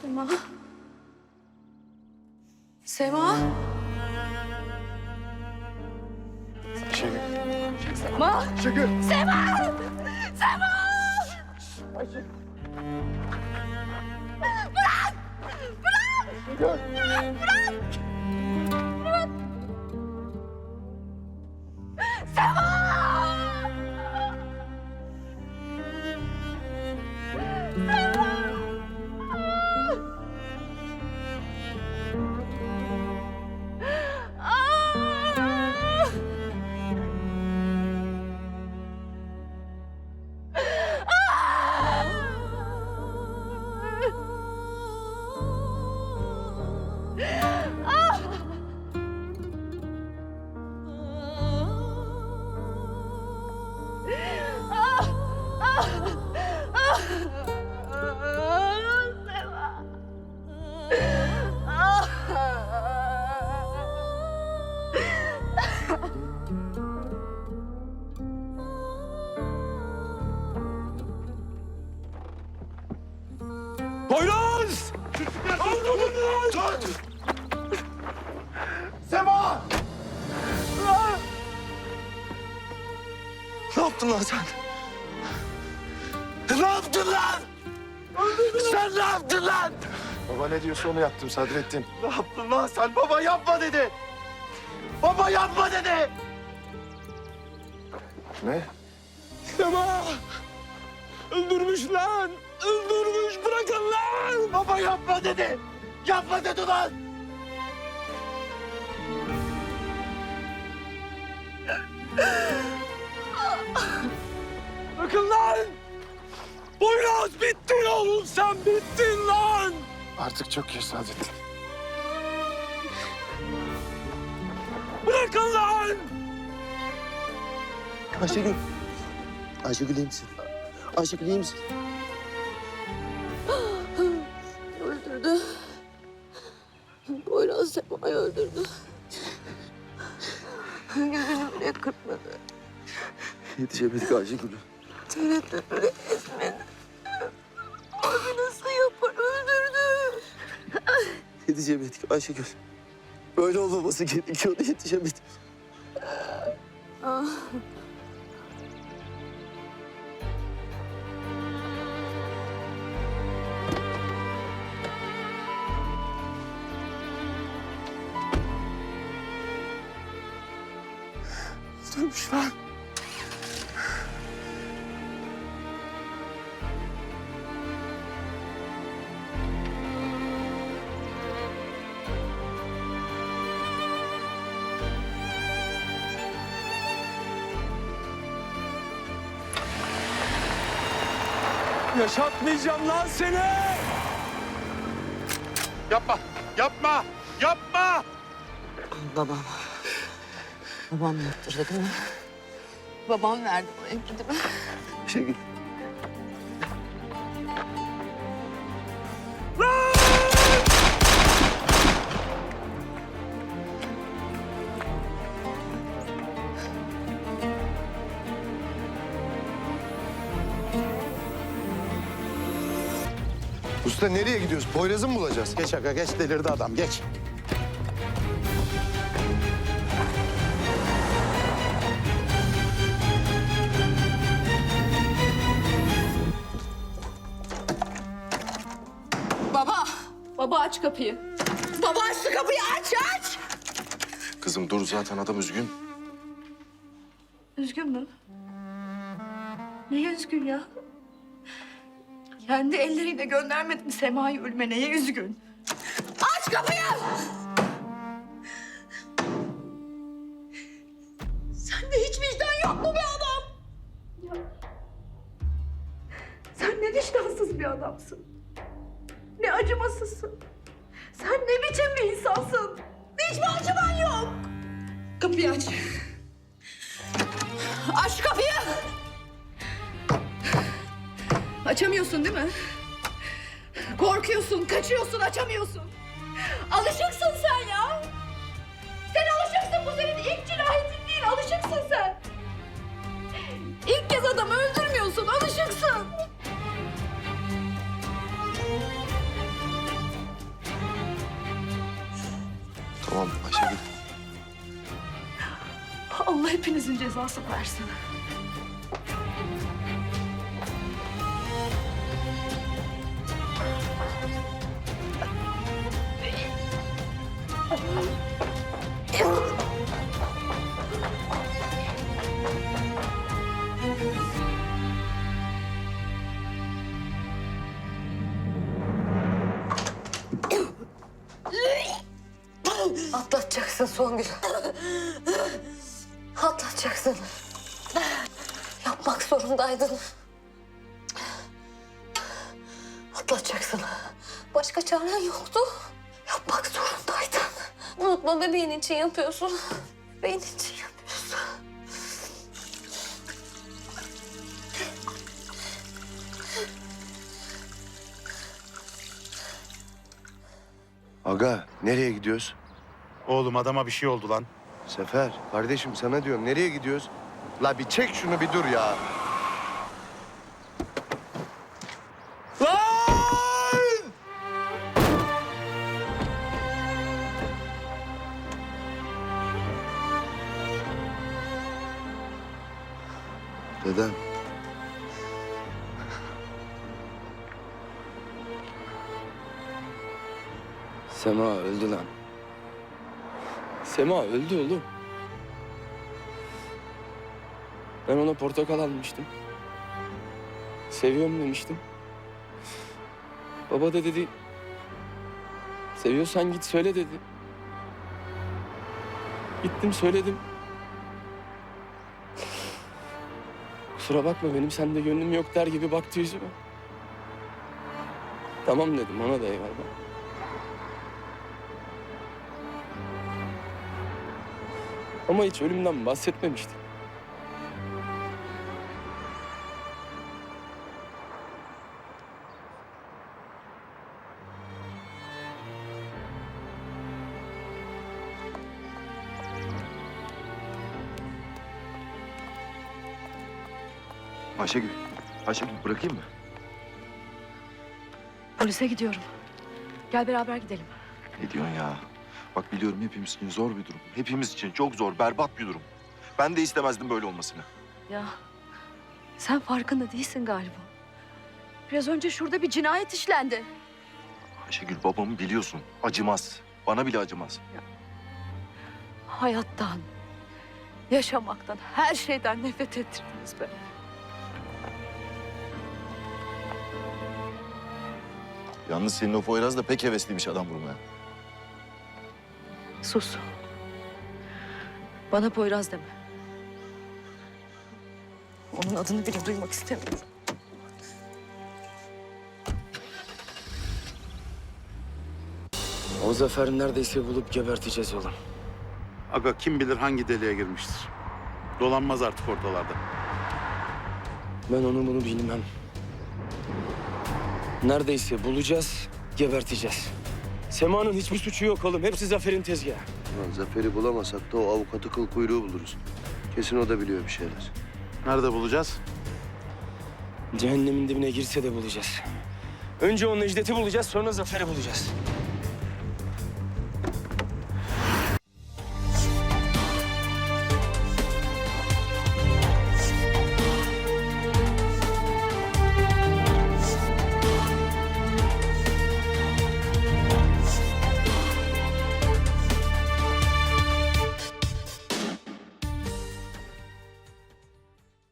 Sema. Sema. Ayşegül. Sema. Ayşegül. Sema. Sema. Ayşegül. Poyraz! Ne yaptın lan sen? Ne yaptın lan? Sen ne yaptın lan? Baba ne diyorsa onu yaptım Sadrettin. Ne yaptın lan sen? Baba yapma dedi. Baba yapma dedi. Ne? Sema! Öldürmüş lan! Öldürmüş! Bırakın lan! Baba yapma dedi. Yapma dedi lan! Bırakın lan! Poyraz bittin oğlum sen bittin lan! Artık çok geç Sadrettin. Bırakın lan! Ayşegül. Ayşegül iyi misin? Ayşegül iyi misin? Öldürdü. Poyraz Sema'yı öldürdü. Gözünü bile kırpmadı. Yetişemedik Ayşegül. Tereddüt bile etmedi. Abi nasıl yapar? Öldürdü. Yetişemedik Ayşegül. Böyle olmaması gerekiyordu yetişemedik. Ah. Durmuş lan. Yaşatmayacağım lan seni! Yapma, yapma, yapma! Babam. Babam yaptırdı değil mi? Babam verdi bu emri değil mi? Ayşegül. Usta nereye gidiyoruz? Poyraz'ı mı bulacağız? Geç aga, geç delirdi adam, geç. Baba. Baba aç kapıyı. Baba aç şu kapıyı aç aç. Kızım dur zaten adam üzgün. Üzgün mü? Neye üzgün ya? Kendi elleriyle göndermedi mi Sema'yı ölüme? Neye üzgün? Aç kapıyı! Sende hiç vicdan yok mu be adam? Ya. Sen ne vicdansız bir adamsın. Ne acımasızsın. Sen ne biçim bir insansın. Hiç mi acıman yok? Kapıyı aç. Aç kapıyı. Açamıyorsun değil mi? Korkuyorsun, kaçıyorsun, açamıyorsun. Alışıksın sen ya. Sen alışıksın bu senin ilk cinayetin değil, alışıksın sen. İlk kez adamı öldürmüyorsun, alışıksın. Tamam Ayşegül. Allah hepinizin cezasını versin. Atlatacaksın Songül. Atlatacaksın. Yapmak zorundaydın. Atlatacaksın. Başka çaren yoktu. Yapmak zorundaydın. Unutma bebeğin için yapıyorsun. Bebeğin için yapıyorsun. Aga nereye gidiyoruz? Oğlum adama bir şey oldu lan. Sefer kardeşim sana diyorum nereye gidiyoruz? La bir çek şunu bir dur ya. Dedem. Sema öldü lan. Sema öldü oğlum. Ben ona portakal almıştım. Seviyorum demiştim. Baba da dedi. Seviyorsan git söyle dedi. Gittim söyledim. Kusura bakma benim sende gönlüm yok der gibi baktı yüzüme. Tamam dedim ona da eyvallah. Ama hiç ölümden bahsetmemişti. Ayşegül. Ayşegül bırakayım mı? Polise gidiyorum. Gel beraber gidelim. Ne diyorsun ya? Bak biliyorum hepimiz için zor bir durum. Hepimiz için çok zor, berbat bir durum. Ben de istemezdim böyle olmasını. Ya sen farkında değilsin galiba. Biraz önce şurada bir cinayet işlendi. Ayşegül babamı biliyorsun. Acımaz. Bana bile acımaz. Hayattan, yaşamaktan, her şeyden nefret ettirdiniz beni. Yalnız senin o Poyraz da pek hevesliymiş adam vurmaya. Sus. Bana Poyraz deme. Onun adını bile duymak istemiyorum. O zaferi neredeyse bulup geberteceğiz oğlum. Aga kim bilir hangi deliğe girmiştir. Dolanmaz artık ortalarda. Ben onu bunu bilmem. Neredeyse bulacağız, geberteceğiz. Sema'nın hiçbir suçu yok oğlum. Hepsi Zafer'in tezgahı. Ulan Zafer'i bulamasak da o avukatı kıl kuyruğu buluruz. Kesin o da biliyor bir şeyler. Nerede bulacağız? Cehennemin dibine girse de bulacağız. Önce o Necdet'i bulacağız, sonra Zafer'i bulacağız.